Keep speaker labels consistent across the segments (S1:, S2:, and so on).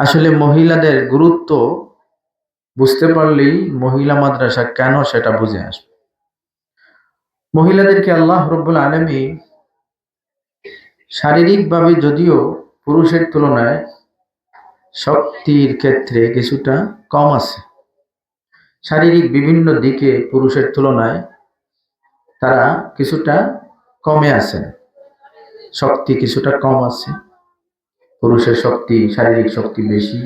S1: আসলে মহিলাদের গুরুত্ব বুঝতে পারলেই মহিলা মাদ্রাসা কেন সেটা বুঝে আসবে? মহিলাদেরকে আল্লাহ রব্বুল আলমী শারীরিকভাবে যদিও পুরুষের তুলনায় শক্তির ক্ষেত্রে কিছুটা কম আছে। শারীরিক বিভিন্ন দিকে পুরুষের তুলনায় তারা কিছুটা কমে আছেন। শক্তি কিছুটা কম আছে। পুরুষের শক্তি, শারীরিক শক্তি বেশি,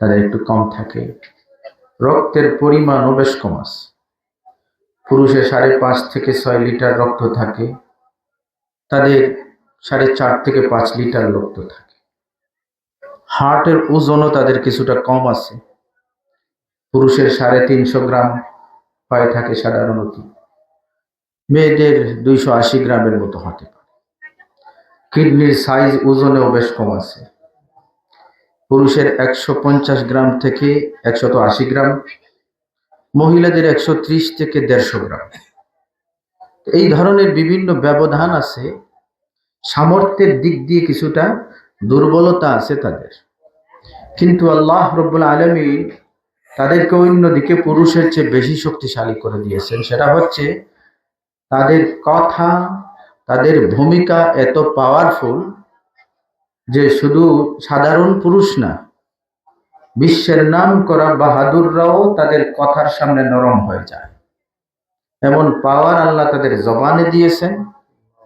S1: তাদের একটু কম থাকে। রক্তের পরিমাণও বেশ কম আছে। পুরুষের সাড়ে পাঁচ থেকে ছয় লিটার রক্ত থাকে। তাদের সাড়ে চার থেকে পাঁচ লিটার রক্ত থাকে। হার্টের ওজনও তাদের কিছুটা কম আছে। পুরুষের সাড়ে তিনশো গ্রাম হয়ে থাকে সাধারণত। মেয়েদের দুইশো আশি গ্রামের মতো হতে পারে কিডনির সাইজ ওজনেও বেশ কম আছে। পুরুষের একশো পঞ্চাশ গ্রাম থেকে একশত আশি গ্রাম, মহিলাদের একশো ত্রিশ থেকে দেড়শো গ্রাম। এই ধরনের বিভিন্ন ব্যবধান আছে। সামর্থ্যের দিক দিয়ে কিছুটা দুর্বলতা আছে তাদের। কিন্তু আল্লাহ রব্বুল আলমী তাদেরকে অন্যদিকে পুরুষের চেয়ে বেশি শক্তিশালী করে দিয়েছেন। সেটা হচ্ছে তাদের কথা তাদের ভূমিকা এত পাওয়ারফুল যে শুধু সাধারণ পুরুষ না, বিশ্বের নাম করা বাহাদুররাও তাদের কথার সামনে নরম হয়ে যায়। এমন পাওয়ার আল্লাহ তাদের জবানে দিয়েছেন,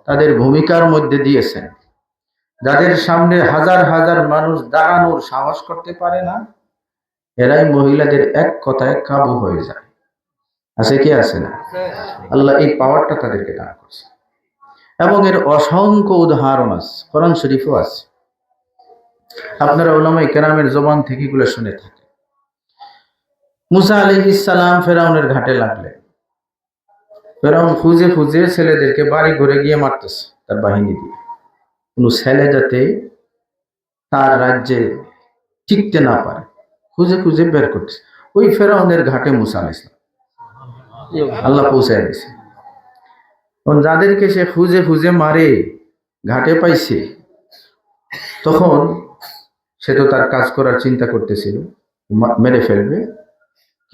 S1: তাদের ভূমিকার মধ্যে দিয়েছেন। যাদের সামনে হাজার হাজার মানুষ দাঁড়ানোর সাহস করতে পারে না, এরাই মহিলাদের এক কথায় কাবু হয়ে যায়। আছে কি আছে না? আল্লাহ এই পাওয়ারটা তাদেরকে দান করছে এবং এর অসংখ্য উদাহরণ আছে, কোরআন শরীফও আছে। আপনারা ওলামাই কেরামের জবান থেকে এগুলো শুনে থাকেন। মুসা আলি ইসালাম ফেরাউনের ঘাটে লাগলেন। ফেরাউন খুঁজে খুঁজে ছেলেদেরকে বাড়ি ঘুরে গিয়ে মারতেছে তার বাহিনী দিয়ে। কোনো ছেলে যাতে তার রাজ্যে টিকতে না পারে, খুঁজে খুঁজে বের করতেছে। ওই ফেরাউনের ঘাটে মুসা আল ইসলাম আল্লাহ পৌঁছায় দিয়েছে। তখন যাদেরকে সে খুঁজে খুঁজে মারে ঘাটে পাইছে তখন সে তো তার কাজ করার চিন্তা করতেছিল মা- মেরে ফেলবে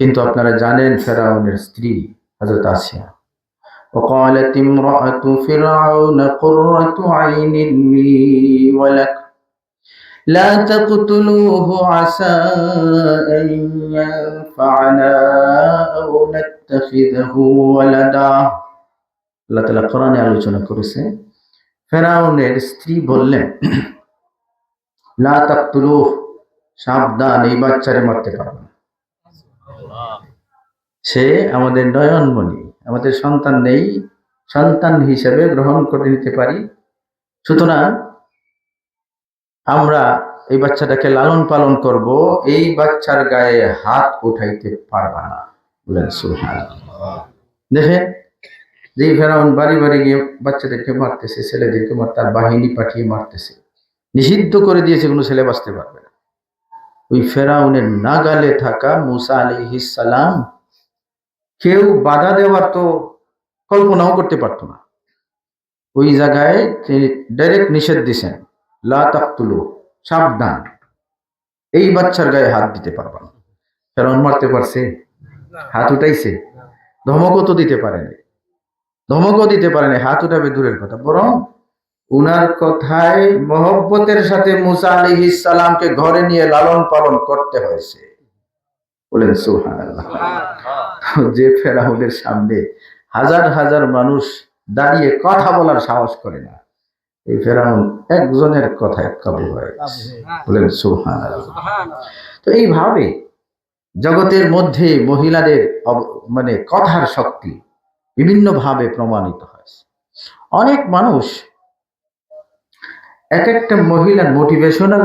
S1: কিন্তু আপনারা জানেন ফেরাউনের স্ত্রী হজরত আসিয়া وقالت امرأة فرعون قرة عين لي ولك لا تقتلوه عسى أن ينفعنا أو نتخذه ولدا আল্লাহ তালা কোরআনে আলোচনা করেছে, ফেরাউনের স্ত্রী বললেন সাবধান, এই বাচ্চারে মারতে পারবে সে আমাদের নয়নমণি, আমাদের সন্তান নেই, সন্তান হিসেবে গ্রহণ করে নিতে পারি। সুতরাং আমরা এই বাচ্চাটাকে লালন পালন করব, এই বাচ্চার গায়ে হাত উঠাইতে পারবা না। বলেন সুহান দেখেন যে ফেরাউন বাড়ি বাড়ি গিয়ে বাচ্চাদেরকে মারতেছে, ছেলেদেরকে মার, তার বাহিনী পাঠিয়ে মারতেছে। নিষিদ্ধ করে দিয়েছে, কোনো ছেলে বাঁচতে পারবে না। ওই ফেরাউনের নাগালে থাকা মুসা সালাম কেউ বাধা দেওয়ার তো কল্পনাও করতে পারতো না। ওই জায়গায় ডাইরেক্ট নিষেধ দিছেন, লা তাকতুলু, সাবধান, এই বাচ্চার গায়ে হাত দিতে পারবা না। ফেরাউন মারতে পারছে, হাত উঠাইছে, ধমকও তো দিতে পারেনি। ধমকও দিতে পারেনি হাত উঠাবে দূরের কথা। বরং উনার কথায় মহব্বতের সাথে মুসা আলী ইসালামকে ঘরে নিয়ে লালন পালন করতে হয়েছে। বলেন সুহান যে ফেরাউনের সামনে হাজার হাজার মানুষ দাঁড়িয়ে কথা বলার সাহস করে না এই ফেরাউন একজনের কথায় কাবু হয়ে গেছে। বলেন সুহান তো এইভাবে জগতের মধ্যে মহিলাদের মানে কথার শক্তি বিভিন্নভাবে প্রমাণিত হয়েছে। অনেক মানুষ এক একটা মহিলার মোটিভেশনাল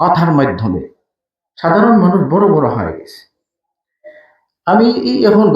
S1: কথার মাধ্যমে সাধারণ মানুষ বড় বড় হয়ে গেছে। আমি এখন